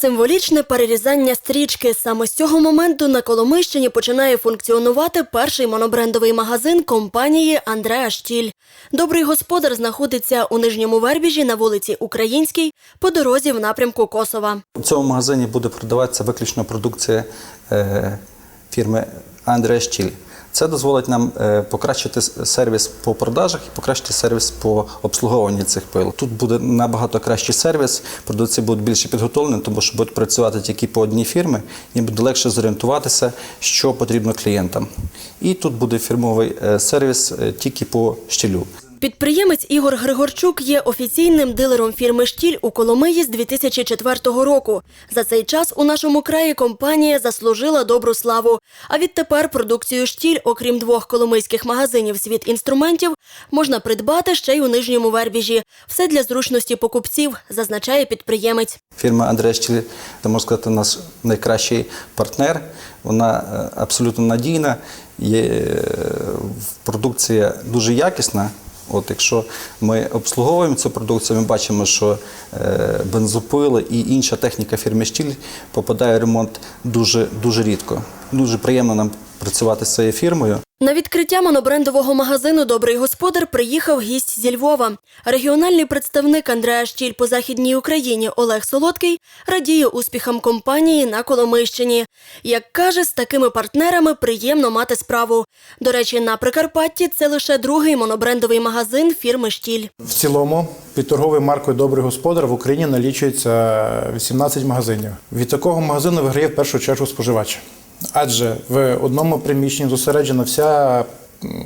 Символічне перерізання стрічки. Саме з цього моменту на Коломийщині починає функціонувати перший монобрендовий магазин компанії Андреа Штіль. Добрий господар знаходиться у нижньому вербіжі на вулиці Українській по дорозі в напрямку Косова. У цьому магазині буде продаватися виключно продукція е, фірми Андреа Штіль. Це дозволить нам е, покращити сервіс по продажах і покращити сервіс по обслуговуванні цих пил. Тут буде набагато кращий сервіс, продавці будуть більше підготовлені, тому що будуть працювати тільки по одній фірмі, їм буде легше зорієнтуватися, що потрібно клієнтам. І тут буде фірмовий е, сервіс е, тільки по щілю. Підприємець Ігор Григорчук є офіційним дилером фірми Штіль у Коломиї з 2004 року. За цей час у нашому краї компанія заслужила добру славу. А відтепер продукцію Штіль, окрім двох коломийських магазинів світ інструментів, можна придбати ще й у нижньому вербіжі. Все для зручності покупців, зазначає підприємець. Фірма Андреа Штіль, це можна сказати, наш найкращий партнер. Вона е, абсолютно надійна, є е, продукція дуже якісна. От якщо ми обслуговуємо цю продукцію, ми бачимо, що е, бензопили і інша техніка фірми Штіль попадає в ремонт дуже, дуже рідко. Дуже приємно нам працювати з цією фірмою. На відкриття монобрендового магазину Добрий господар приїхав гість зі Львова. Регіональний представник Андреа Штіль по західній Україні Олег Солодкий радіє успіхам компанії на Коломийщині. Як каже, з такими партнерами приємно мати справу. До речі, на Прикарпатті це лише другий монобрендовий магазин фірми Штіль. В цілому під торговою маркою Добрий господар в Україні налічується 18 магазинів. Від такого магазину виграє в першу чергу споживач. Адже в одному приміщенні зосереджена вся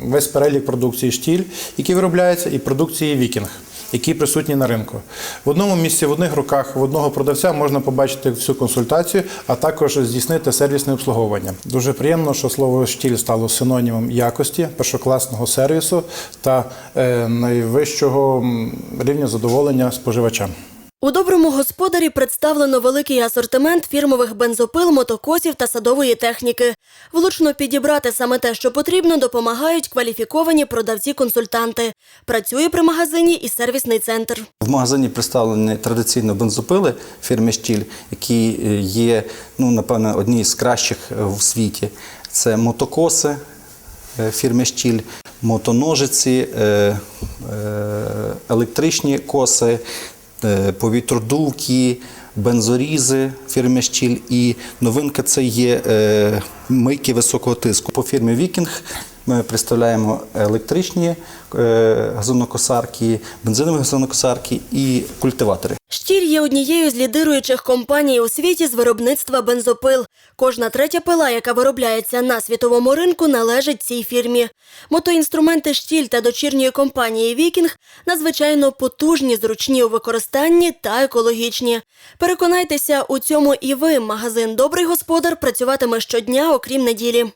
весь перелік продукції штіль, який виробляється, і продукції Вікінг, які присутні на ринку. В одному місці, в одних руках, в одного продавця можна побачити всю консультацію, а також здійснити сервісне обслуговування. Дуже приємно, що слово штіль стало синонімом якості, першокласного сервісу та е, найвищого рівня задоволення споживачам. У доброму господарі представлено великий асортимент фірмових бензопил, мотокосів та садової техніки. Влучно підібрати саме те, що потрібно, допомагають кваліфіковані продавці-консультанти. Працює при магазині і сервісний центр. В магазині представлені традиційно бензопили фірми Штіль, які е, є, ну, напевно, одні з кращих е, в світі. Це мотокоси е, фірми Штіль, мотоножиці, електричні коси, повітродувки, бензорізи фірми Щіль. І новинка це є е, мийки високого тиску. По фірмі Вікінг ми представляємо електричні е, газонокосарки, бензинові газонокосарки і культиватори. Штіль є однією з лідируючих компаній у світі з виробництва бензопил. Кожна третя пила, яка виробляється на світовому ринку, належить цій фірмі. Мотоінструменти Штіль та дочірньої компанії Вікінг надзвичайно потужні, зручні у використанні та екологічні. Переконайтеся у цьому і ви. Магазин Добрий господар працюватиме щодня, окрім неділі.